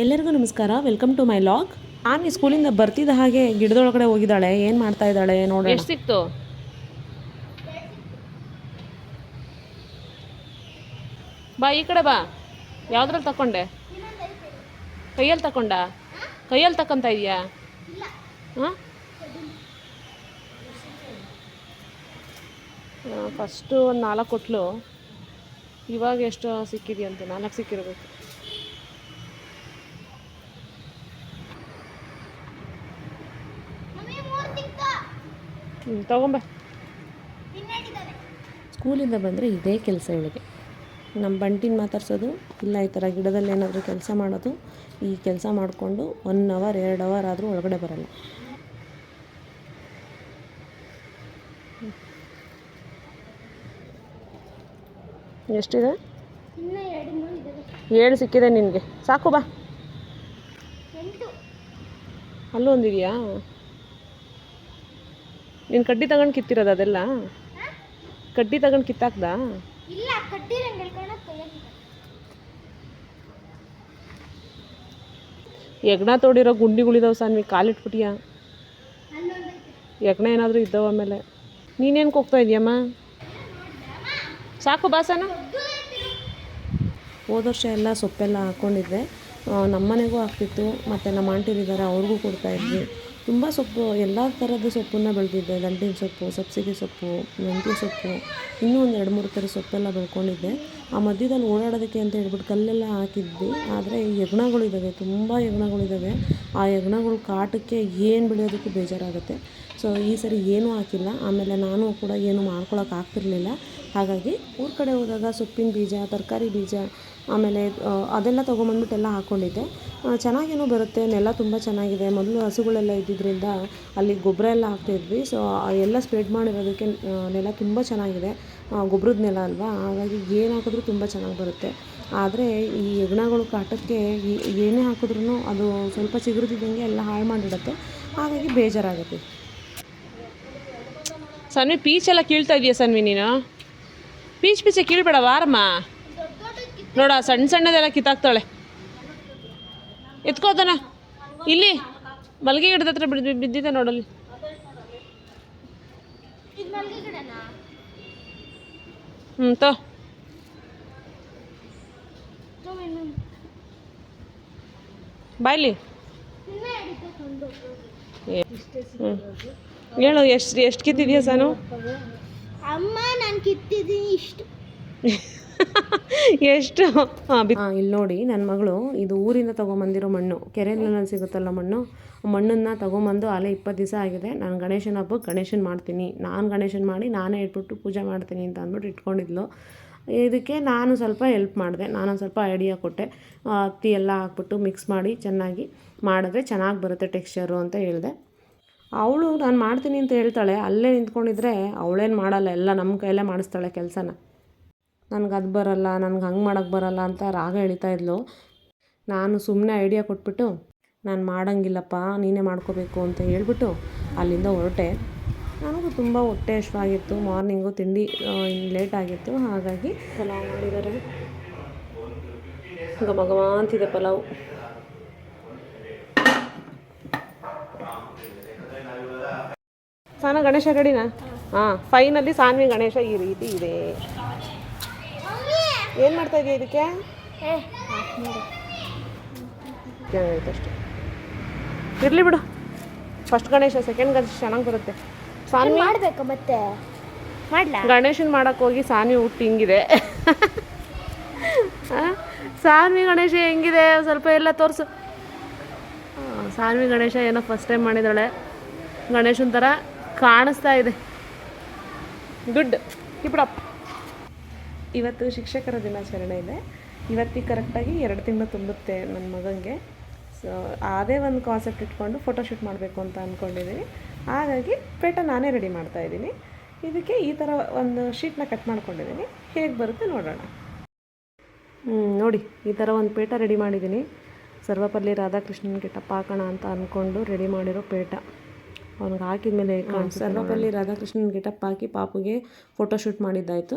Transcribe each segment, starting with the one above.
ಎಲ್ಲರಿಗೂ ನಮಸ್ಕಾರ. Welcome to my log ಆಮಿ ಸ್ಕೂಲಿಂದ ಬರ್ತಿದ್ದ ಹಾಗೆ ಗಿಡದೊಳಗಡೆ ಹೋಗಿದ್ದಾಳೆ. ಏನು ಮಾಡ್ತಾ ಇದ್ದಾಳೆ ನೋಡಿ ಎಷ್ಟು ಸಿಕ್ತು? ಬಾ, ಈ ಕಡೆ ಬಾ. ಯಾವ್ದ್ರಲ್ಲಿ ತಕೊಂಡೆ ಕೈಯಲ್ಲಿ ತಕೊಂಡ ಕೈಯಲ್ಲಿ ತಕ್ಕಂತ ಇದೆಯಾ? ಹಾಂ? ಫಸ್ಟು ಒಂದು ನಾಲ್ಕು ಕೊಟ್ಲು. ಇವಾಗ ಎಷ್ಟು ಸಿಕ್ಕಿದೆಯಂತೆ. ನಾಲ್ಕು ಸಿಕ್ಕಿರ್ಬೇಕು. ಹ್ಞೂ ತಗೊಂಬ. ಸ್ಕೂಲಿಂದ ಬಂದರೆ ಇದೇ ಕೆಲಸ ಇವಳಿಗೆ. ನಮ್ಮ ಬಂಟಿನ ಮಾತಾಡ್ಸೋದು, ಇಲ್ಲ ಈ ಥರ ಗಿಡದಲ್ಲಿ ಏನಾದರೂ ಕೆಲಸ ಮಾಡೋದು, ಈ ಕೆಲಸ ಮಾಡಿಕೊಂಡು ಒನ್ ಅವರ್ ಎರಡು ಅವರ್ ಆದರೂ ಒಳಗಡೆ ಬರಲ್ಲ. ಎಷ್ಟಿದೆ? ಏಳು ಸಿಕ್ಕಿದೆ ನಿನಗೆ. ಸಾಕು ಬಾ. ಅಲ್ಲೂ ಒಂದಿದೆಯಾ ನೀನು ಕಡ್ಡಿ ತಗೊಂಡು ಕಿತ್ತಿರೋದು ಅದೆಲ್ಲ? ಕಡ್ಡಿ ತಗೊಂಡು ಕಿತ್ತಾಕ್ದಾ? ಇಲ್ಲ ಕೈಯಲ್ಲಿ ಯಜ್ಞ ತೋಡಿರೋ ಗುಂಡಿಗಳಿದಾವೆ ಸಾನ್ವಿ ಕಾಲಿಟ್ಬಿಟ್ಟಿಯಾ? ಯಜ್ಞ ಏನಾದರೂ ಇದ್ದಾವೆ ಆಮೇಲೆ. ನೀನೇನಕ್ಕೆ ಹೋಗ್ತಾ ಇದೀಯಮ್ಮ? ಸಾಕು ಬಾಸನ ಹೋದ ವರ್ಷ ಎಲ್ಲ ಸೊಪ್ಪೆಲ್ಲ ಹಾಕ್ಕೊಂಡಿದ್ದೆ ನಮ್ಮನೆಗೂ ಹಾಕ್ತಿತ್ತು ಆಗ್ತಿತ್ತು ಮತ್ತು ನಮ್ಮ ಆಂಟಿರಿದ್ದಾರೆ ಅವ್ರಿಗೂ ಕೊಡ್ತಾ ಇದ್ವಿ. ತುಂಬ ಸೊಪ್ಪು, ಎಲ್ಲ ಥರದ ಸೊಪ್ಪನ್ನು ಬೆಳೆದಿದ್ದೆ. ದಂಟಿನ ಸೊಪ್ಪು, ಸಬ್ಸಿಗೆ ಸೊಪ್ಪು, ಮೆಂತ್ಯ ಸೊಪ್ಪು, ಇನ್ನೂ ಒಂದು ಎರಡು ಮೂರು ಥರ ಸೊಪ್ಪೆಲ್ಲ ಬೆಳ್ಕೊಂಡಿದ್ದೆ. ಆ ಮಧ್ಯದಲ್ಲಿ ಓಡಾಡೋದಕ್ಕೆ ಅಂತ ಹೇಳ್ಬಿಟ್ಟು ಕಲ್ಲೆಲ್ಲ ಹಾಕಿದ್ವಿ. ಆದರೆ ಯಜ್ಞಗಳಿದ್ದಾವೆ ತುಂಬ ಯಜ್ಞಗಳಿದ್ದಾವೆ ಆ ಹೆಗ್ಣಗಳು ಕಾಟಕ್ಕೆ ಏನು ಬೆಳೆಯೋದಕ್ಕೂ ಬೇಜಾರಾಗುತ್ತೆ. ಸೊ ಈ ಸರಿ ಏನೂ ಹಾಕಿಲ್ಲ. ಆಮೇಲೆ ನಾನು ಕೂಡ ಏನು ಮಾಡ್ಕೊಳಕ್ಕೆ ಹಾಗಾಗಿ ಊರ ಕಡೆ ಹೋದಾಗ ಸೊಪ್ಪಿನ ಬೀಜ, ತರಕಾರಿ ಬೀಜ, ಆಮೇಲೆ ಅದೆಲ್ಲ ತೊಗೊಂಬಂದ್ಬಿಟ್ಟು ಎಲ್ಲ ಹಾಕ್ಕೊಂಡಿದ್ದೆ ಚೆನ್ನಾಗೇನೋ ಬರುತ್ತೆ, ನೆಲ ತುಂಬ ಚೆನ್ನಾಗಿದೆ, ಮೊದಲು ಹಸುಗಳೆಲ್ಲ ಇದ್ದಿದ್ದರಿಂದ ಅಲ್ಲಿ ಗೊಬ್ಬರ ಎಲ್ಲ ಹಾಕ್ತಿದ್ವಿ. ಸೊ ಎಲ್ಲ ಸ್ಪ್ರೆಡ್ ಮಾಡಿರೋದಕ್ಕೆ ನೆಲ ತುಂಬ ಚೆನ್ನಾಗಿದೆ. ಗೊಬ್ಬರದ ನೆಲ ಅಲ್ವಾ? ಹಾಗಾಗಿ ಏನು ಹಾಕಿದ್ರೂ ತುಂಬ ಚೆನ್ನಾಗಿ ಬರುತ್ತೆ. ಆದರೆ ಈ ಯಜ್ಞಗಳು ಕಾಟಕ್ಕೆ ಏನೇ ಹಾಕಿದ್ರೂ ಅದು ಸ್ವಲ್ಪ ಚಿಗುರಿದಿದ್ದಂಗೆ ಎಲ್ಲ ಹಾಳು ಮಾಡಿಡುತ್ತೆ ಹಾಗಾಗಿ ಬೇಜಾರಾಗುತ್ತೆ. ಸನ್ವಿ ಪೀಚ್ ಎಲ್ಲ ಕೀಳ್ತಾ ಇದೆಯಾ ಸನ್ವಿ ನೀನು? ಪೀಚ್ ಪೀಚೆ ಕೀಳ್ಬೇಡ ವಾರಮ್ಮ ನೋಡ ಸಣ್ಣ ಸಣ್ಣದೆಲ್ಲ ಕಿತ್ತಾಕ್ತಾಳೆ. ಎತ್ಕೋತನ. ಇಲ್ಲಿ ಮಲ್ಗೆ ಗಿಡದ ಹತ್ರ ಬಿದ್ದು ಬಿದ್ದಿದೆ ನೋಡಲ್ಲಿ. ಹ್ಞೂ ತೋ. ಬಾಯ್ಲಿ ಹೇಳು ಎಷ್ಟು ಎಷ್ಟು ಕಿತ್ತಿದ್ಯಾ ಸಾನು? ಅಮ್ಮ ನಾನು ಕಿತ್ತಿದ್ದೀನಿ ಇಷ್ಟು. ಎಷ್ಟು? ಇಲ್ಲಿ ನೋಡಿ ನನ್ನ ಮಗಳು ಇದು ಊರಿಂದ ತೊಗೊಂಬಂದಿರೋ ಮಣ್ಣು. ಕೆರೆನಲ್ಲಿ ಸಿಗುತ್ತಲ್ಲ ಮಣ್ಣು. ಮಣ್ಣನ್ನು ತೊಗೊಂಬಂದು ಅಲ್ಲೇ ಇಪ್ಪತ್ತು ದಿವಸ ಆಗಿದೆ. ನಾನು ಗಣೇಶನ ಹಬ್ಬಕ್ಕೆ ಗಣೇಶನ ಮಾಡ್ತೀನಿ. ನಾನು ಗಣೇಶನ ಮಾಡಿ ನಾನೇ ಇಟ್ಬಿಟ್ಟು ಪೂಜೆ ಮಾಡ್ತೀನಿ ಅಂತ ಅಂದ್ಬಿಟ್ಟು ಇಟ್ಕೊಂಡಿದ್ಲು. ಇದಕ್ಕೆ ನಾನು ಸ್ವಲ್ಪ ಹೆಲ್ಪ್ ಮಾಡಿದೆ. ನಾನೊಂದು ಸ್ವಲ್ಪ ಐಡಿಯಾ ಕೊಟ್ಟೆ. ಹತ್ತಿ ಎಲ್ಲ ಹಾಕ್ಬಿಟ್ಟು ಮಿಕ್ಸ್ ಮಾಡಿ ಚೆನ್ನಾಗಿ ಮಾಡಿದ್ರೆ ಚೆನ್ನಾಗಿ ಬರುತ್ತೆ ಟೆಕ್ಸ್ಚರು ಅಂತ ಹೇಳಿದೆ. ಅವಳು ನಾನು ಮಾಡ್ತೀನಿ ಅಂತ ಹೇಳ್ತಾಳೆ, ಅಲ್ಲೇ ನಿಂತ್ಕೊಂಡಿದ್ರೆ ಅವಳೇನು ಮಾಡಲ್ಲ, ಎಲ್ಲ ನಮ್ಮ ಕೈಯಲ್ಲೇ ಮಾಡಿಸ್ತಾಳೆ ಕೆಲಸನ. ನನಗೆ ಅದು ಬರಲ್ಲ, ನನಗೆ ಹಂಗೆ ಮಾಡೋಕ್ಕೆ ಬರಲ್ಲ ಅಂತ ರಾಗ ಎಳಿತಾ ಇದ್ಲು. ನಾನು ಸುಮ್ಮನೆ ಐಡಿಯಾ ಕೊಟ್ಬಿಟ್ಟು, ನಾನು ಮಾಡಂಗಿಲ್ಲಪ್ಪ, ನೀನೇ ಮಾಡ್ಕೋಬೇಕು ಅಂತ ಹೇಳ್ಬಿಟ್ಟು ಅಲ್ಲಿಂದ ಹೊರಟೆ. ನನಗೂ ತುಂಬ ಹೊಟ್ಟೆ ಹಶ್ವಾಗಿತ್ತು ಮಾರ್ನಿಂಗು ತಿಂಡಿ ಲೇಟ್ ಆಗಿತ್ತು, ಹಾಗಾಗಿ ಪಲಾವ್ ಮಾಡಿದ್ದಾರೆ. ಈಗ ಘಮ ಅಂತಿದೆ ಪಲಾವ್. ಸಾನ ಗಣೇಶ ರೆಡಿನಾ? ಹಾಂ ಫೈನಲ್ಲಿ ಸಾನ್ವಿ ಗಣೇಶ ಈ ರೀತಿ ಇದೆ. ಏನು ಮಾಡ್ತಾ ಇದೆಯಾ ಇದಕ್ಕೆ? ಅಷ್ಟೇ. ಇರಲಿ ಬಿಡು. ಫಸ್ಟ್ ಗಣೇಶ ಸೆಕೆಂಡ್ ಗಣೇಶ ಚೆನ್ನಾಗಿ ಬರುತ್ತೆ. ಸಾನ್ವಿ? ಮಾಡಬೇಕು ಮತ್ತೆ? ಮಾಡ್ಲಾ? ಗಣೇಶನ್ ಮಾಡಕ್ಕೆ ಹೋಗಿ ಸಾನ್ವಿ ಹುಟ್ಟು ಹಿಂಗಿದೆ? ಸಾನ್ವಿ ಗಣೇಶ ಹೆಂಗಿದೆ? ಸ್ವಲ್ಪ ಎಲ್ಲ ತೋರಿಸು. ಸಾನ್ವಿ ಗಣೇಶ ಏನೋ ಫಸ್ಟ್ ಟೈಮ್ ಮಾಡಿದಾಳೆ ಗಣೇಶನ ಥರ ಕಾಣಿಸ್ತಾ ಇದೆ. ಗುಡ್ ಕೀಪ್ ಇವತ್ತು ಶಿಕ್ಷಕರ ದಿನಾಚರಣೆ ಇದೆ. ಇವತ್ತಿಗೆ ಕರೆಕ್ಟಾಗಿ ಎರಡು ತಿಂಗಳು ತುಂಬುತ್ತೆ ನನ್ನ ಮಗನಿಗೆ ಸೊ ಅದೇ ಒಂದು ಕಾನ್ಸೆಪ್ಟ್ ಇಟ್ಕೊಂಡು ಫೋಟೋಶೂಟ್ ಮಾಡಬೇಕು ಅಂತ ಅಂದ್ಕೊಂಡಿದ್ದೀನಿ ಹಾಗಾಗಿ ಪೇಟ ನಾನೇ ರೆಡಿ ಮಾಡ್ತಾ ಇದ್ದೀನಿ. ಇದಕ್ಕೆ ಈ ಥರ ಒಂದು ಶೀಟ್ನ ಕಟ್ ಮಾಡ್ಕೊಂಡಿದ್ದೀನಿ ಹೇಗೆ ಬರುತ್ತೆ ನೋಡೋಣ. ನೋಡಿ ಈ ಥರ ಒಂದು ಪೇಟ ರೆಡಿ ಮಾಡಿದ್ದೀನಿ ಸರ್ವಪಲ್ಲಿ ರಾಧಾಕೃಷ್ಣನ್ಗೆ ಟಪ್ಪ ಹಾಕೋಣ ಅಂತ ಅಂದ್ಕೊಂಡು ರೆಡಿ ಮಾಡಿರೋ ಪೇಟ. ಅವ್ನಿಗೆ ಹಾಕಿದ ಮೇಲೆ ಸರ್ವಪಲ್ಲಿ ರಾಧಾಕೃಷ್ಣನ್ ಗೆಟಪ್ ಹಾಕಿ ಪಾಪುಗೆ ಫೋಟೋಶೂಟ್ ಮಾಡಿದ್ದಾಯಿತು.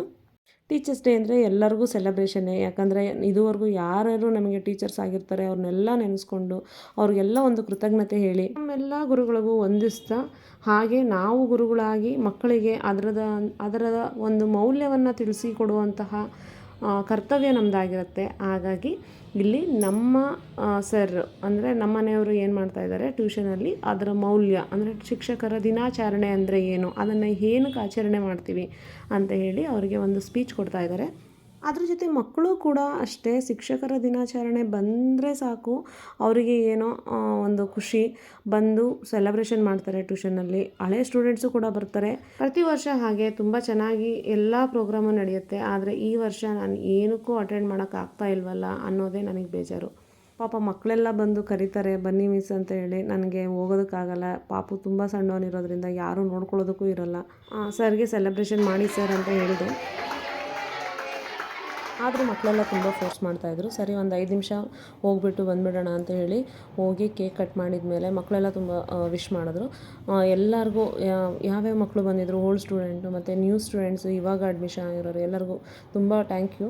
ಟೀಚರ್ಸ್ ಡೇ ಅಂದರೆ ಎಲ್ಲರಿಗೂ ಸೆಲೆಬ್ರೇಷನ್ನೇ ಯಾಕಂದರೆ ಇದುವರೆಗೂ ಯಾರ್ಯಾರು ನಮಗೆ ಟೀಚರ್ಸ್ ಆಗಿರ್ತಾರೆ ಅವ್ರನ್ನೆಲ್ಲ ನೆನೆಸ್ಕೊಂಡು ಅವ್ರಿಗೆಲ್ಲ ಒಂದು ಕೃತಜ್ಞತೆ ಹೇಳಿ. ನಮ್ಮೆಲ್ಲ ಗುರುಗಳಿಗೂ ವಂದಿಸ್ತಾ ಹಾಗೆ ನಾವು ಗುರುಗಳಾಗಿ ಮಕ್ಕಳಿಗೆ ಅದರದ ಅದರ ಒಂದು ಮೌಲ್ಯವನ್ನು ತಿಳಿಸಿ ಕೊಡುವಂತಹ ಕರ್ತವ್ಯ ನಮ್ಮದಾಗಿರುತ್ತೆ ಹಾಗಾಗಿ ಇಲ್ಲಿ ನಮ್ಮ ಸರ್ ಅಂದರೆ ನಮ್ಮ ಮನೆಯವರು ಏನು ಮಾಡ್ತಾ ಇದ್ದಾರೆ ಟ್ಯೂಷನಲ್ಲಿ ಅದರ ಮೌಲ್ಯ, ಅಂದರೆ ಶಿಕ್ಷಕರ ದಿನಾಚರಣೆ ಅಂದರೆ ಏನು, ಅದನ್ನು ಏನಕ್ಕೆ ಆಚರಣೆ ಮಾಡ್ತೀವಿ ಅಂತ ಹೇಳಿ ಅವರಿಗೆ ಒಂದು ಸ್ಪೀಚ್ ಕೊಡ್ತಾ ಇದ್ದಾರೆ. ಅದ್ರ ಜೊತೆ ಮಕ್ಕಳು ಕೂಡ ಅಷ್ಟೇ ಶಿಕ್ಷಕರ ದಿನಾಚರಣೆ ಬಂದರೆ ಸಾಕು. ಅವರಿಗೆ ಏನೋ ಒಂದು ಖುಷಿ ಬಂದು ಸೆಲೆಬ್ರೇಷನ್ ಮಾಡ್ತಾರೆ ಟ್ಯೂಷನಲ್ಲಿ ಹಳೆ ಸ್ಟೂಡೆಂಟ್ಸು ಕೂಡ ಬರ್ತಾರೆ. ಪ್ರತಿ ವರ್ಷ ಹಾಗೆ ತುಂಬ ಚೆನ್ನಾಗಿ ಎಲ್ಲ ಪ್ರೋಗ್ರಾಮು ನಡೆಯುತ್ತೆ. ಆದರೆ ಈ ವರ್ಷ ನಾನು ಏನಕ್ಕೂ ಅಟೆಂಡ್ ಮಾಡೋಕ್ಕಾಗ್ತಾ ಇಲ್ವಲ್ಲ ಅನ್ನೋದೇ ನನಗೆ ಬೇಜಾರು. ಪಾಪ ಮಕ್ಕಳೆಲ್ಲ ಬಂದು ಕರೀತಾರೆ, ಬನ್ನಿ ಮಿಸ್ ಅಂತ ಹೇಳಿ. ನನಗೆ ಹೋಗೋದಕ್ಕಾಗಲ್ಲ. ಪಾಪು ತುಂಬ ಸಣ್ಣವನಿರೋದ್ರಿಂದ ಯಾರೂ ನೋಡ್ಕೊಳ್ಳೋದಕ್ಕೂ ಇರೋಲ್ಲ. ಸರ್ಗೆ ಸೆಲೆಬ್ರೇಷನ್ ಮಾಡಿ ಸರ್ ಅಂತ ಹೇಳಿದೆ. ಆದರೂ ಮಕ್ಕಳೆಲ್ಲ ತುಂಬ ಫೋರ್ಸ್ ಮಾಡ್ತಾಯಿದ್ರು ಸರಿ, ಒಂದು ಐದು ನಿಮಿಷ ಹೋಗ್ಬಿಟ್ಟು ಬಂದುಬಿಡೋಣ ಅಂತ ಹೇಳಿ ಹೋಗಿ ಕೇಕ್ ಕಟ್ ಮಾಡಿದ ಮೇಲೆ ಮಕ್ಕಳೆಲ್ಲ ತುಂಬ ವಿಶ್ ಮಾಡಿದ್ರು. ಎಲ್ಲರಿಗೂ ಯಾವ್ಯಾವ ಮಕ್ಕಳು ಬಂದಿದ್ರು ಓಲ್ಡ್ ಸ್ಟೂಡೆಂಟು ಮತ್ತು ನ್ಯೂ ಸ್ಟೂಡೆಂಟ್ಸು ಇವಾಗ ಅಡ್ಮಿಷನ್ ಆಗಿರೋರು, ಎಲ್ಲರಿಗೂ ತುಂಬ ಥ್ಯಾಂಕ್ ಯು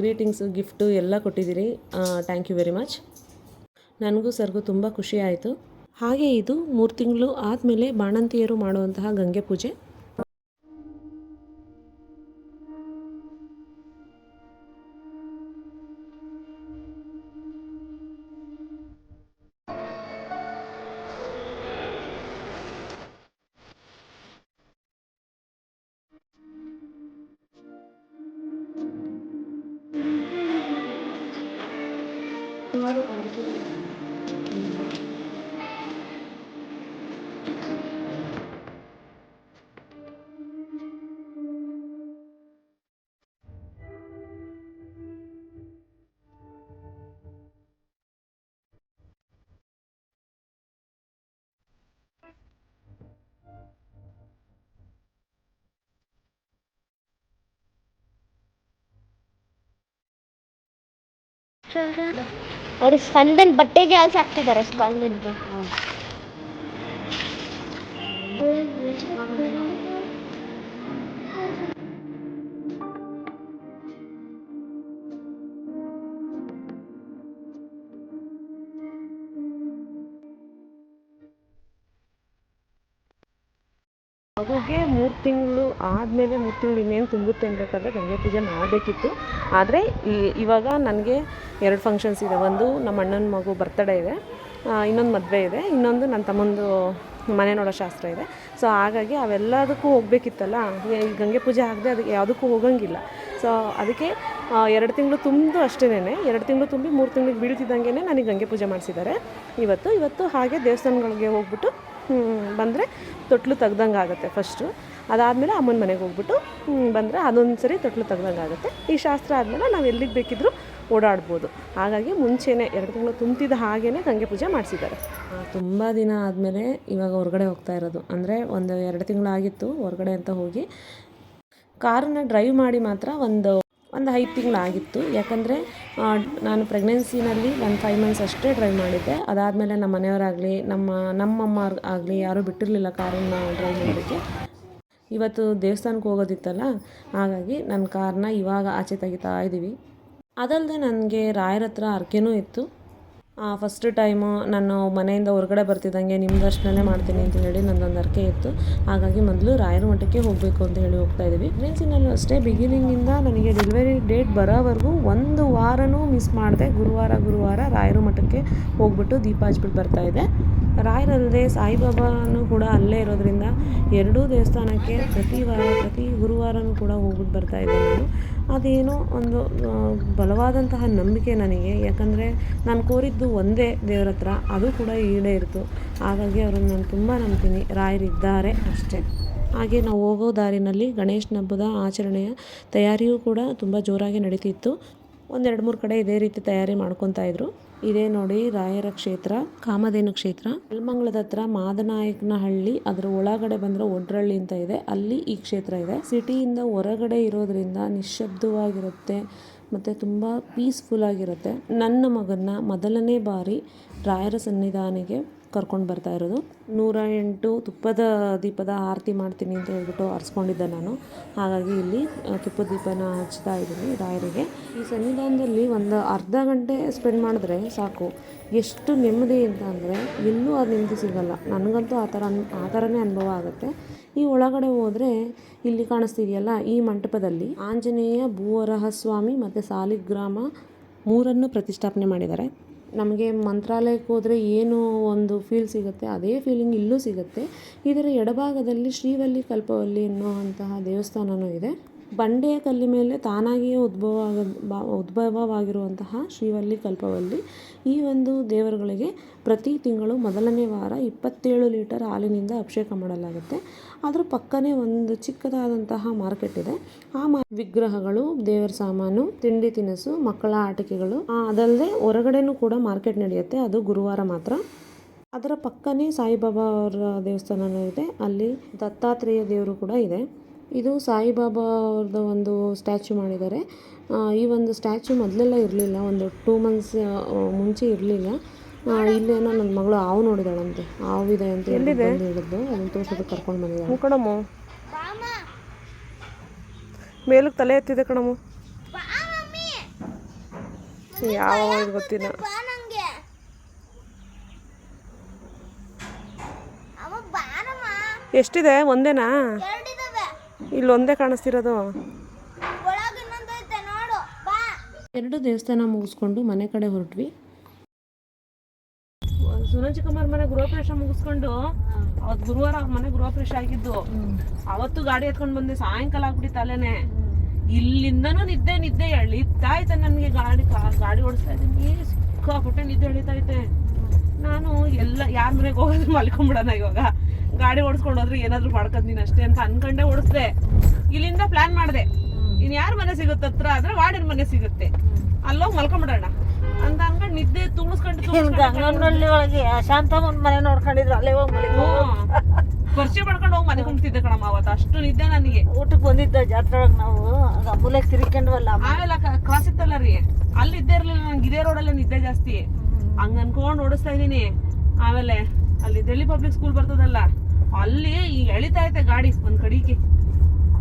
ಗ್ರೀಟಿಂಗ್ಸು ಗಿಫ್ಟು ಎಲ್ಲ ಕೊಟ್ಟಿದ್ದೀರಿ. ಥ್ಯಾಂಕ್ ಯು ವೆರಿ ಮಚ್ ನನಗೂ, ಸರ್ಗೂ ತುಂಬ ಖುಷಿ ಆಯಿತು. ಹಾಗೆ ಇದು ಮೂರು ತಿಂಗಳು ಆದಮೇಲೆ ಬಾಣಂತಿಯರು ಮಾಡುವಂತಹ ಗಂಗೆ ಪೂಜೆ. ಅವ್ರು ಸ್ಪಂದನ್ ಬಟ್ಟೆಗೆ ಹಾಕಿ ಹಾಕ್ತಿದ್ದಾರೆ ಸ್ಪಂದನ್ಗೆ. ಮಗುಗೆ ಮೂರು ತಿಂಗಳು ಆದಮೇಲೆ ಮೂರು ತಿಂಗಳು ಇನ್ನೇನು ತುಂಬುತ್ತೆ ಅನ್ಬೇಕಾದ್ರೆ ಗಂಗೆ ಪೂಜೆ ಮಾಡಬೇಕಿತ್ತು. ಆದರೆ ಇವಾಗ ನನಗೆ ಎರಡು ಫಂಕ್ಷನ್ಸ್ ಇದೆ. ಒಂದು ನಮ್ಮ ಅಣ್ಣನ ಮಗು ಬರ್ತಡೇ ಇದೆ ಇನ್ನೊಂದು ಮದುವೆ ಇದೆ, ಇನ್ನೊಂದು ನನ್ನ ತಮ್ಮಂದು ಮನೆ ನೋಡೋ ಶಾಸ್ತ್ರ ಇದೆ. ಸೊ ಹಾಗಾಗಿ ಅವೆಲ್ಲದಕ್ಕೂ ಹೋಗಬೇಕಿತ್ತಲ್ಲ? ಗಂಗೆ ಪೂಜೆ ಆಗದೆ ಅದಕ್ಕೆ ಯಾವುದಕ್ಕೂ ಹೋಗಂಗಿಲ್ಲ. ಸೊ ಅದಕ್ಕೆ ಎರಡು ತಿಂಗಳು ತುಂಬಿದು ಅಷ್ಟೇನೆ ಎರಡು ತಿಂಗಳು ತುಂಬಿ ಮೂರು ತಿಂಗಳಿಗೆ ಬೀಳ್ತಿದ್ದಂಗೆ ನನಗೆ ಗಂಗೆ ಪೂಜೆ ಮಾಡಿಸಿದ್ದಾರೆ. ಇವತ್ತು ಇವತ್ತು ಹಾಗೆ ದೇವಸ್ಥಾನಗಳಿಗೆ ಹೋಗ್ಬಿಟ್ಟು ಬಂದರೆ ತೊಟ್ಲು ತೆಗ್ದಂಗೆ ಆಗುತ್ತೆ ಫಸ್ಟು ಅದಾದಮೇಲೆ ಅಮ್ಮನ ಮನೆಗೆ ಹೋಗ್ಬಿಟ್ಟು ಬಂದರೆ ಅದೊಂದು ಸರಿ ತೊಟ್ಲು ತೆಗ್ದಂಗೆ ಆಗುತ್ತೆ. ಈ ಶಾಸ್ತ್ರ ಆದಮೇಲೆ ನಾವು ಎಲ್ಲಿಗೆ ಬೇಕಿದ್ದರೂ ಓಡಾಡ್ಬೋದು. ಹಾಗಾಗಿ ಮುಂಚೆನೇ ಎರಡು ತಿಂಗಳು ತುಂಬ್ತಿದ್ದ ಹಾಗೇ ಗಂಗೆ ಪೂಜೆ ಮಾಡಿಸಿದ್ದಾರೆ. ತುಂಬ ದಿನ ಆದಮೇಲೆ ಇವಾಗ ಹೊರಗಡೆ ಹೋಗ್ತಾ ಇರೋದು. ಅಂದರೆ ಒಂದು ಎರಡು ತಿಂಗಳಾಗಿತ್ತು ಹೊರಗಡೆ ಅಂತ ಹೋಗಿ, ಕಾರನ್ನ ಡ್ರೈವ್ ಮಾಡಿ ಮಾತ್ರ ಒಂದು ಒಂದು ಐದು ತಿಂಗಳಾಗಿತ್ತು. ಯಾಕಂದರೆ ನಾನು ಪ್ರೆಗ್ನೆನ್ಸಿನಲ್ಲಿ ಒಂದು ಫೈವ್ ಮಂತ್ಸ್ ಅಷ್ಟೇ ಡ್ರೈವ್ ಮಾಡಿದ್ದೆ. ಅದಾದಮೇಲೆ ನಮ್ಮ ಮನೆಯವರಾಗಲಿ, ನಮ್ಮ, ನಮ್ಮಮ್ಮ ಆಗಲಿ ಯಾರೂ ಬಿಟ್ಟಿರಲಿಲ್ಲ ಕಾರನ್ನು ಡ್ರೈವ್ ಮಾಡೋದಕ್ಕೆ ಇವತ್ತು ದೇವಸ್ಥಾನಕ್ಕೆ ಹೋಗೋದಿತ್ತಲ್ಲ, ಹಾಗಾಗಿ ನನ್ನ ಕಾರನ್ನ ಇವಾಗ ಆಚೆ ತೆಗಿತಾ ಇದ್ದೀವಿ ಅದಲ್ಲದೆ ನನಗೆ ರಾಯರ ಹತ್ರ ಅರ್ಕೆನೂ ಇತ್ತು. ಫಸ್ಟ್ ಟೈಮು ನಾನು ಮನೆಯಿಂದ ಹೊರಗಡೆ ಬರ್ತಿದ್ದಂಗೆ ನಿಮ್ಮ ದರ್ಶನನೇ ಮಾಡ್ತೀನಿ ಅಂತ ಹೇಳಿ ನನ್ನೊಂದು ಅರ್ಕೆ ಇತ್ತು. ಹಾಗಾಗಿ ಮೊದಲು ರಾಯರ ಮಠಕ್ಕೆ ಹೋಗಬೇಕು ಅಂತ ಹೇಳಿ ಹೋಗ್ತಾ ಇದ್ದೀವಿ ಪ್ರೆಗ್ನೆನ್ಸಿನಲ್ಲೂ ಅಷ್ಟೇ ಬಿಗಿನಿಂಗಿಂದ ನನಗೆ ಡೆಲಿವರಿ ಡೇಟ್ ಬರೋವರೆಗೂ ಒಂದು ವಾರನೂ ಮಿಸ್ ಮಾಡಿದೆ. ಗುರುವಾರ ಗುರುವಾರ ರಾಯರ ಮಠಕ್ಕೆ ಹೋಗ್ಬಿಟ್ಟು ದೀಪ ಹಚ್ಬಿಟ್ಟು ಬರ್ತಾ ಇದ್ದೆ. ರಾಯರಲ್ಲದೆ ಸಾಯಿಬಾಬಾನು ಕೂಡ ಅಲ್ಲೇ ಇರೋದ್ರಿಂದ ಎರಡೂ ದೇವಸ್ಥಾನಕ್ಕೆ ಪ್ರತಿ ವಾರ, ಪ್ರತಿ ಗುರುವಾರನೂ ಕೂಡ ಹೋಗ್ಬಿಟ್ಟು ಬರ್ತಾ ಇದ್ದೆ ನಾನು. ಅದೇನೋ ಒಂದು ಬಲವಾದಂತಹ ನಂಬಿಕೆ ನನಗೆ. ಯಾಕಂದರೆ ನಾನು ಕೋರಿದ್ದು ಒಂದೇ ದೇವ್ರ ಹತ್ರ, ಅದು ಕೂಡ ಈಡೇ ಈಡೇರಿತು ಹಾಗಾಗಿ ಅವರನ್ನು ನಾನು ತುಂಬ ನಂಬ್ತೀನಿ. ರಾಯರಿದ್ದಾರೆ ಅಷ್ಟೇ. ಹಾಗೆ ನಾವು ಹೋಗೋ ದಾರಿನಲ್ಲಿ ಗಣೇಶನ ಹಬ್ಬದ ಆಚರಣೆಯ ತಯಾರಿಯೂ ಕೂಡ ತುಂಬ ಜೋರಾಗಿ ನಡೀತಿತ್ತು. ಒಂದೆರಡು ಮೂರು ಕಡೆ ಇದೇ ರೀತಿ ತಯಾರಿ ಮಾಡ್ಕೊತಾ ಇದ್ರು. ಇದೇ ನೋಡಿ ರಾಯರ ಕ್ಷೇತ್ರ, ಕಾಮಧೇನು ಕ್ಷೇತ್ರ. ನೆಲಮಂಗಲದ ಹತ್ರ ಮಾದನಾಯಕನಹಳ್ಳಿ, ಅದರ ಒಳಗಡೆ ಬಂದ್ರೆ ಒಡ್ರಳ್ಳಿ ಅಂತ ಇದೆ. ಅಲ್ಲಿ ಈ ಕ್ಷೇತ್ರ ಇದೆ. ಸಿಟಿಯಿಂದ ಹೊರಗಡೆ ಇರೋದ್ರಿಂದ ನಿಶ್ಶಬ್ದವಾಗಿರುತ್ತೆ, ಮತ್ತು ತುಂಬ ಪೀಸ್ಫುಲ್ ಆಗಿರುತ್ತೆ. ನನ್ನ ಮಗನ್ನ ಮೊದಲನೇ ಬಾರಿ ರಾಯರ ಸನ್ನಿಧಾನಿಗೆ ಕರ್ಕೊಂಡು ಬರ್ತಾ ಇರೋದು. ನೂರ ಎಂಟು ತುಪ್ಪದ ದೀಪದ ಆರತಿ ಮಾಡ್ತೀನಿ ಅಂತ ಹೇಳ್ಬಿಟ್ಟು ಅರ್ಸ್ಕೊಂಡಿದ್ದೆ ನಾನು. ಹಾಗಾಗಿ ಇಲ್ಲಿ ತುಪ್ಪದ ದೀಪನ ಹಚ್ತಾ ಇದ್ದೀನಿ ರಾಯರಿಗೆ. ಈ ಸನ್ನಿಧಾನದಲ್ಲಿ ಒಂದು ಅರ್ಧ ಗಂಟೆ ಸ್ಪೆಂಡ್ ಮಾಡಿದ್ರೆ ಸಾಕು. ಎಷ್ಟು ನೆಮ್ಮದಿ ಅಂತ ಅಂದರೆ ಎಲ್ಲೂ ಅದು ನೆಮ್ಮದಿ ಸಿಗಲ್ಲ. ನನಗಂತೂ ಆ ಥರ ಆ ಥರನೇ ಅನುಭವ ಆಗುತ್ತೆ. ಈ ಒಳಗಡೆ ಹೋದರೆ ಇಲ್ಲಿ ಕಾಣಿಸ್ತಿದೆಯಲ್ಲ, ಈ ಮಂಟಪದಲ್ಲಿ ಆಂಜನೇಯ ಭೂವರಹ ಸ್ವಾಮಿ ಮತ್ತು ಸಾಲಿಗ್ರಾಮ ಮೂರನ್ನು ಪ್ರತಿಷ್ಠಾಪನೆ ಮಾಡಿದ್ದಾರೆ. ನಮಗೆ ಮಂತ್ರಾಲಯಕ್ಕೆ ಹೋದರೆ ಏನು ಒಂದು ಫೀಲ್ ಸಿಗುತ್ತೆ, ಅದೇ ಫೀಲಿಂಗ್ ಇಲ್ಲೂ ಸಿಗುತ್ತೆ. ಇದರ ಎಡಭಾಗದಲ್ಲಿ ಶ್ರೀವಲ್ಲಿ ಕಲ್ಪವಲ್ಲಿ ಎನ್ನುವಂತಹ ದೇವಸ್ಥಾನವೂ ಇದೆ. ಬಂಡೆಯ ಕಲ್ಲಿ ಮೇಲೆ ತಾನಾಗಿಯೇ ಉದ್ಭವ ಆಗ ಉದ್ಭವವಾಗಿರುವಂತಹ ಶ್ರೀವಲ್ಲಿ ಕಲ್ಪವಲ್ಲಿ ಈ ಒಂದು ದೇವರುಗಳಿಗೆ ಪ್ರತಿ ತಿಂಗಳು ಮೊದಲನೇ ವಾರ ಇಪ್ಪತ್ತೇಳು ಲೀಟರ್ ಹಾಲಿನಿಂದ ಅಭಿಷೇಕ ಮಾಡಲಾಗುತ್ತೆ. ಅದರ ಪಕ್ಕನೇ ಒಂದು ಚಿಕ್ಕದಾದಂತಹ ಮಾರ್ಕೆಟ್ ಇದೆ. ಆ ಮಾ ವಿಗ್ರಹಗಳು, ದೇವರ ಸಾಮಾನು, ತಿಂಡಿ ತಿನಿಸು, ಮಕ್ಕಳ ಆಟಿಕೆಗಳು ಅದಲ್ಲದೆ ಹೊರಗಡೆನೂ ಕೂಡ ಮಾರ್ಕೆಟ್ ನಡೆಯುತ್ತೆ. ಅದು ಗುರುವಾರ ಮಾತ್ರ. ಅದರ ಪಕ್ಕನೇ ಸಾಯಿಬಾಬಾ ಅವರ ದೇವಸ್ಥಾನವೂ ಇದೆ. ಅಲ್ಲಿ ದತ್ತಾತ್ರೇಯ ದೇವರು ಕೂಡ ಇದೆ. ಇದು ಸಾಯಿಬಾಬಾ ಅವ್ರದ್ದು ಒಂದು ಸ್ಟ್ಯಾಚು ಮಾಡಿದ್ದಾರೆ. ಈ ಒಂದು ಸ್ಟ್ಯಾಚು ಮೊದಲೆಲ್ಲ ಇರಲಿಲ್ಲ. ಒಂದು ಟೂ ಮಂತ್ಸ್ ಮುಂಚೆ ಇರಲಿಲ್ಲ. ಇಲ್ಲೇನೋ ನನ್ನ ಮಗಳು ಹಾವು ನೋಡಿದಾಳಂತೆ. ಹಾವು ಇದೆ ಅಂತ ಹೇಳಿ ಹೇಳಿದ್ದು ಅದನ್ನು ತೋರಿಸೋದಕ್ಕೆ ಕರ್ಕೊಂಡು ಬಂದಿದ್ದಾಳೆ. ಕಣಮ್ಮ. ಮೇಲಕ್ಕೆ ತಲೆ ಎತ್ತಿದೆ ಕಣಮ್ಮ. ಯಾವ ಗೊತ್ತಿಲ್ಲ. ಎಷ್ಟಿದೆ? ಒಂದೇನಾ? ಎರಡಿದಾವೆ ಇಲ್ಲಿ ಒಂದೇ ಕಾಣಿಸ್ತಿರೋದು ಎರಡು ದೇವಸ್ಥಾನ ಮುಗಿಸ್ಕೊಂಡು ಮನೆ ಕಡೆ ಹೊರಟ್ವಿ. ಸುನಂಜಿ ಕುಮಾರ್ ಮನೆ ಗೃಹಪ್ರವೇಶ ಮುಗಿಸ್ಕೊಂಡು ಅವತ್ತು ಗುರುವಾರ ಅವ್ರ ಮನೆ ಗೃಹಪ್ರವೇಶ ಆಗಿದ್ದು ಅವತ್ತು ಗಾಡಿ ಎತ್ಕೊಂಡು ಬಂದೆ ಸಾಯಂಕಾಲ ಆಗ್ಬಿಟ್ಟಿತ್ತು ಅಲ್ಲೇನೆ ಇಲ್ಲಿಂದನೂ ನಿದ್ದೆ ನಿದ್ದೆ ಎಳಿತಾ ಐತೆ ನನಗೆ ಗಾಡಿ ಕಾ- ಗಾಡಿ ಓಡಿಸ್ತಾ ಇದ್ದೀನಿ. ಸಿಕ್ಕಾಪಟ್ಟೆ ನಿದ್ದೆ ಎಳಿತಾ ಐತೆ. ನಾನು ಎಲ್ಲ ಯಾರ ಮನೆಗೆ ಹೋಗೋದು ಮಲ್ಕೊಂಬಿಡೋಣ ಇವಾಗ. ಗಾಡಿ ಓಡಿಸ್ಕೊಂಡು ಹೋದ್ರೆ ಏನಾದ್ರು ಮಾಡ್ಕೊಂತೀನಿ ಅಷ್ಟೇ ಅಂತ ಅನ್ಕೊಂಡೆ ಓಡಿಸ್ದೆ. ಇಲ್ಲಿಂದ ಪ್ಲಾನ್ ಮಾಡಿದೆ. ಇನ್ ಯಾರ ಮನೆ ಸಿಗುತ್ತೆ ಹತ್ರ ಆದ್ರೆ ವಾರ್ಡನ್ ಮನೆ ಸಿಗುತ್ತೆ. ಅಲ್ಲೋಗಿ ಮಲ್ಕೊಂಬಿಡೋಣ. ಅಂತ ಅನ್ಕೊಂಡು ನಿದ್ದೆ ತುಂಬಿಸ್ಕೊಂಡು ಒಳಗೆ ಶಾಂತಮ್ಮನ ಮನೆ ನೋಡ್ಕೊಂಡಿದ್ರು ಅಲ್ಲೇ ಹೋಗಿ ಮನೆ ಪರಿಚಯ ಮಾಡ್ಕೊಂಡು ಹೋಗಿ ಮನೆ ಕುಂತಿದ್ದೆ ಕಣಮ್ಮ ಅವತ್ತು. ಅಷ್ಟು ನಿದ್ದೆ ನನಗೆ. ಊಟಕ್ಕೆ ಬಂದಿದ್ದ ಜಾತ್ರೆ ಒಳಗೆ ನಾವು ಮೂಲೆ ಮೂಲೆಗೆ ತಿರ್ಕೊಂಡ್ವಲ್ಲ ಆಮೇಲೆ ಕ್ರಾಸ್ ಇತ್ತಲ್ಲ ರೀ. ಅಲ್ಲಿ ಇದ್ದೇ ಇರಲಿಲ್ಲ ನಂಗೆ. ಇದೇ ರೋಡಲ್ಲೇ ನಿದ್ದೆ ಜಾಸ್ತಿ. ಹಂಗ ಅನ್ಕೊಂಡು ಓಡಿಸ್ತಾ ಇದೀನಿ ಆಮೇಲೆ ಅಲ್ಲಿ ಡೆಲ್ಲಿ ಪಬ್ಲಿಕ್ ಸ್ಕೂಲ್ ಬರ್ತದಲ್ಲ. ಅಲ್ಲಿ ಈಗ ಎಳಿತಾ ಐತೆ ಗಾಡಿ ಒಂದ್ ಕಡಿಕೆ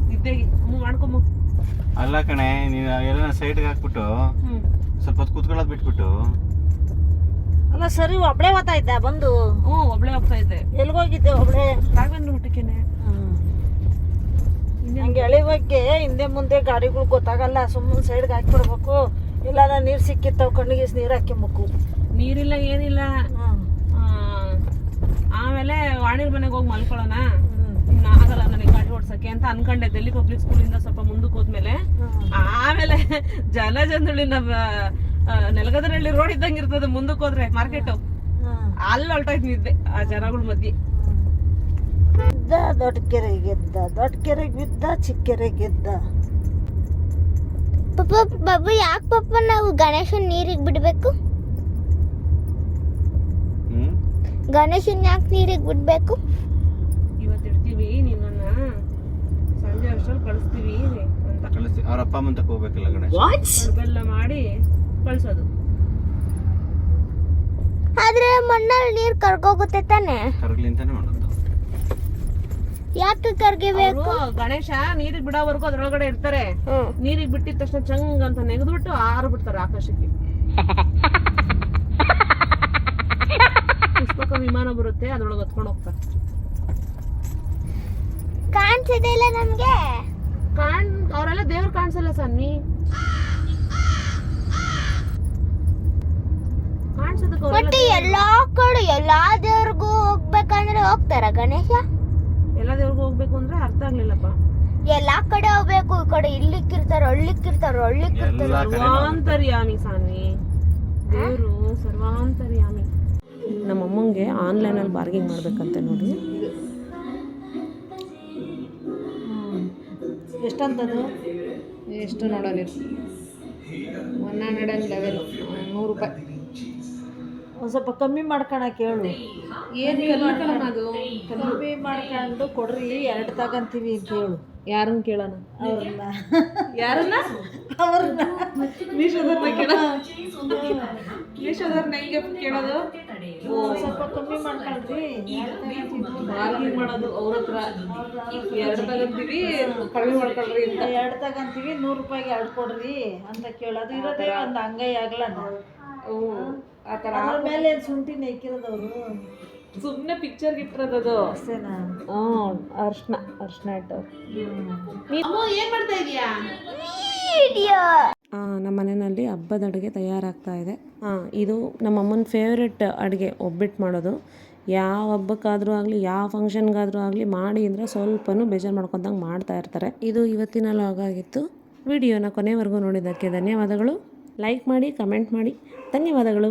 ನಿದ್ದೆಗೆ ಮಾಡ್ಕೊಂಬ. ಅಲ್ಲ ಕಣೆ ನೀನು ಎಲ್ಲ ಸೈಡ್ಗೆ ಹಾಕ್ಬಿಟ್ಟು ಸ್ವಲ್ಪ ಹೊತ್ತು ಕೂತ್ಕೊಳ್ಳೋದು ಬಿಟ್ಬಿಟ್ಟು. ಅಲ್ಲ ಸರಿ ಒಬ್ಳೆ ಹೋಗ್ತಾ ಇದ್ದ ಬಂದು? ಹ್ಞೂ ಒಬ್ಳೆ ಹೋಗ್ತಾ ಇದ್ದೆ. ಎಲ್ಗೋಗಿದ್ದೆ ಒಬ್ಳೆ? ರಾಘವೇಂದ್ರ ಊಟಕ್ಕೇನೆ. ಹಂಗೆ ಎಳಿವಕ್ಕೆ ಹಿಂದೆ ಮುಂದೆ ಗಾಡಿಗಳು ಗೊತ್ತಾಗಲ್ಲ ಸುಮ್ಮನೆ ಸೈಡ್ಗೆ ಹಾಕ್ಬಿಡ್ಬೇಕು. ಇಲ್ಲ ನೀರು ಸಿಕ್ಕಿರ್ತಾವ ಕಣ್ಣಿಗೆ ನೀರು ಹಾಕ್ಯಂಬೇಕು. ನೀರಿಲ್ಲ ಏನಿಲ್ಲ. ಆಮೇಲೆ ವಾಣಿರ್ ಮನೆಗೆ ಹೋಗಿ ಮಲ್ಕೊಳ್ಳೋಣ. ಆಗಲ್ಲ ನನಗೆ ಗಾಡಿ ಓಡ್ಸಕ್ಕೆ ಅಂತ ಅನ್ಕೊಂಡೆ. ಡೆಲ್ಲಿ ಪಬ್ಲಿಕ್ ಸ್ಕೂಲಿಂದ ಸ್ವಲ್ಪ ಮುಂದಕ್ಕೆ ಹೋದ್ಮೇಲೆ. ಆಮೇಲೆ ಜನ ನಮ್ಮ ನೆಲಗದ್ರಳ್ಳಿ ರೋಡ್ ಇದ್ದಂಗೆ ಇರ್ತದೆ. ಮುಂದಕ್ಕೆ ಹೋದ್ರೆ ಮಾರ್ಕೆಟ್ ಅಲ್ಲಿ ಹೊಲ್ಟಾಯ್ತು ನಿದ್ದೆ. ಆ ಜನಗಳ ಮಧ್ಯೆ. ಇದ್ದ ದೊಡ್ಡ ಕೆರೆಗೆ ಗೆದ್ದ ದೊಡ್ಡ ಕೆರೆಗೆ ಬಿದ್ದ ಚಿಕ್ಕ ಕೆರೆಗೆ ಗೆದ್ದ. ಪಪ್ಪ ಬಾಬು ಯಾಕೆ ಪಪ್ಪ ನಾವು ಗಣೇಶನ ನೀರಿಗೆ ಬಿಡ್ಬೇಕು? ಗಣೇಶನ್ ಯಾಕೆ ನೀರಿಗೆ ಬಿಡ್ಬೇಕು? ಇವತ್ತು ಇಡ್ತೀವಿ ನಿನ್ನನ್ನ ಸಂಜೆ ಅಷ್ಟರಲ್ಲಿ ಕಳಿಸ್ತೀವಿ ಅಂತ. ಕಳಿಸ್ತೀವಿ ಅವ್ರ ಅಪ್ಪ ಅಮ್ಮನ ತಕ ಹೋಗ್ಬೇಕಲ್ಲ ಗಣೇಶ. ಕಡ್ಬೆಲ್ಲ ಮಾಡಿ ಕಳ್ಸೋದು. ಆದ್ರೆ ಮಣ್ಣಲ್ಲಿ ನೀರು ಕರ್ಗೋಗುತ್ತೆ ತಾನೆ? ಕರಗ್ಲಿ ಅಂತಾನೆ ಮಾಡೋದು. ಯಾಕೆ ಕರ್ಗಿಬೇಕು? ಗಣೇಶ ನೀರಿಗೆ ಬಿಡೋವರೆಗೂ ಅದ್ರೊಳಗಡೆ ಇರ್ತಾರೆ. ನೀರಿಗೆ ಬಿಟ್ಟಿದ ತಕ್ಷಣ ಚಂಗ್ ಅಂತ ನೆಗೆದ್ಬಿಟ್ಟು ಆರು ಬಿಡ್ತಾರೆ ಆಕಾಶಕ್ಕೆ. ಪುಷ್ಪಕ ವಿಮಾನ ಬರುತ್ತೆ ಅದ್ರೊಳಗೆ ಹತ್ಕೊಂಡು ಹೋಗ್ತಾರೆ. ಕಾಣಿಸಿದೆ ನಮ್ಗೆ? ಕಾಣ್ ಅವರೆಲ್ಲ ದೇವ್ರು ಕಾಣಿಸಲ್ಲ ಸನ್ನಿ. ಮತ್ತೆ ಎಲ್ಲಾ ಕಡೆ ಎಲ್ಲಾ ದೇವ್ರಿಗೂ ಹೋಗ್ಬೇಕಂದ್ರೆ ಹೋಗ್ತಾರ ಗಣೇಶ? ಎಲ್ಲ ದೇವ್ರಿಗೂ ಹೋಗ್ಬೇಕು ಅಂದ್ರೆ ಅರ್ಥ ಆಗ್ಲಿಲ್ಲಪ್ಪ. ಎಲ್ಲಾ ಕಡೆ ಹೋಗ್ಬೇಕು ಈ ಕಡೆ ಇಲ್ಲಿಕ್ಕಿರ್ತಾರ ಹಳ್ಳಿಕ್ಕಿರ್ತಾರ ಹಳ್ಳಿಕ್ಕಿರ್ತಾರ ಸರ್ವಾಂತರ್ಯಾಮಿ ಸಾನಿ ದೇವರು ಸರ್ವಾಂತರ್ಯಾಮಿ. ನಮ್ಮ ಅಮ್ಮಂಗೆ ಆನ್ಲೈನಲ್ಲಿ ಬಾರ್ಗಿಂಗ್ ಮಾಡಬೇಕಂತೆ ನೋಡಿ. ಎಷ್ಟಂತದ್ದು ಎಷ್ಟು ನೋಡಲಿ ಒನ್ ಹಂಡ್ರೆಡ್ ಆ್ಯಂಡ್ ಲೆವೆನ್ ನೂರು ರೂಪಾಯಿ. ಒಂದು ಸ್ವಲ್ಪ ಕಮ್ಮಿ ಮಾಡ್ಕೊಣ ಕೇಳು. ಏನು ಅದು ಕಮ್ಮಿ ಮಾಡ್ಕೊಂಡು ಕೊಡ್ರಿ ಎರಡು ತಗೊಂತೀವಿ ಅಂತ ಹೇಳು. ಯಾರನ್ನ ಕೇಳೋಣ? ಅವ್ರನ್ನ. ಯಾರನ್ನ? ಅವ್ರನ್ನ. ಮೀಶೋದವ್ರನ್ನ ಕೇಳ ಮೀಶೋದವ್ರನ್ನ ಹೆಂಗೆ ಕೇಳೋದು? ಸ್ವಲ್ಪ ಕಮ್ಮಿ ಮಾಡ್ಕೊಳ್ರಿ ಬಾರ್ಗಿಂಗ್ ಮಾಡೋದು ಅವ್ರ ಹತ್ರ. ಎರಡು ತಗಂತೀವಿ ಕಡಿಮೆ ಮಾಡ್ಕೊಳ್ರಿ ಅಂತ. ಎರಡು ತಗಂತೀವಿ ನೂರು ರೂಪಾಯಿಗೆ ಎರಡು ಕೊಡ್ರಿ ಅಂತ ಕೇಳೋದು. ಇರೋದೇ ಒಂದು ಅಂಗೈ ಆಗಲ್ಲ ಆ ಥರ ಅದ್ರ ಮೇಲೆ ಏನ್ ಶುಂಠಿ ನೆಕ್ಕಿರೋದವ್ರು ಸುಮ್ಮನೆ ಪಿಕ್ಚರ್ ಇಟ್ಟಿರೋದು ಅಷ್ಟೇನಾ? ಹ್ಞೂ ಅರ್ಶನ ಅರ್ಶನ ಇಟ್ಟವ್ರು ಏನು ಮಾಡ್ತಾ ಇದೀಯಾ? ನಮ್ಮ ಮನೆಯಲ್ಲಿ ಹಬ್ಬದ ಅಡುಗೆ ತಯಾರಾಗ್ತಾ ಇದೆ. ಹಾಂ ಇದು ನಮ್ಮ ಅಮ್ಮನ ಫೇವ್ರೆಟ್ ಅಡುಗೆ ಒಬ್ಬಿಟ್ಟು ಮಾಡೋದು. ಯಾವ ಹಬ್ಬಕ್ಕಾದರೂ ಆಗಲಿ, ಯಾವ ಫಂಕ್ಷನ್ಗಾದರೂ ಆಗಲಿ ಮಾಡಿ ಅಂದರೆ ಸ್ವಲ್ಪನೂ ಬೇಜಾರು ಮಾಡ್ಕೊಂಡಂಗೆ ಮಾಡ್ತಾ ಇರ್ತಾರೆ. ಇದು ಇವತ್ತಿನ ಲಾಗ್ ಆಗಿತ್ತು ವಿಡಿಯೋನ ಕೊನೆವರೆಗೂ ನೋಡಿದ್ದಕ್ಕೆ ಧನ್ಯವಾದಗಳು. ಲೈಕ್ ಮಾಡಿ ಕಮೆಂಟ್ ಮಾಡಿ. ಧನ್ಯವಾದಗಳು.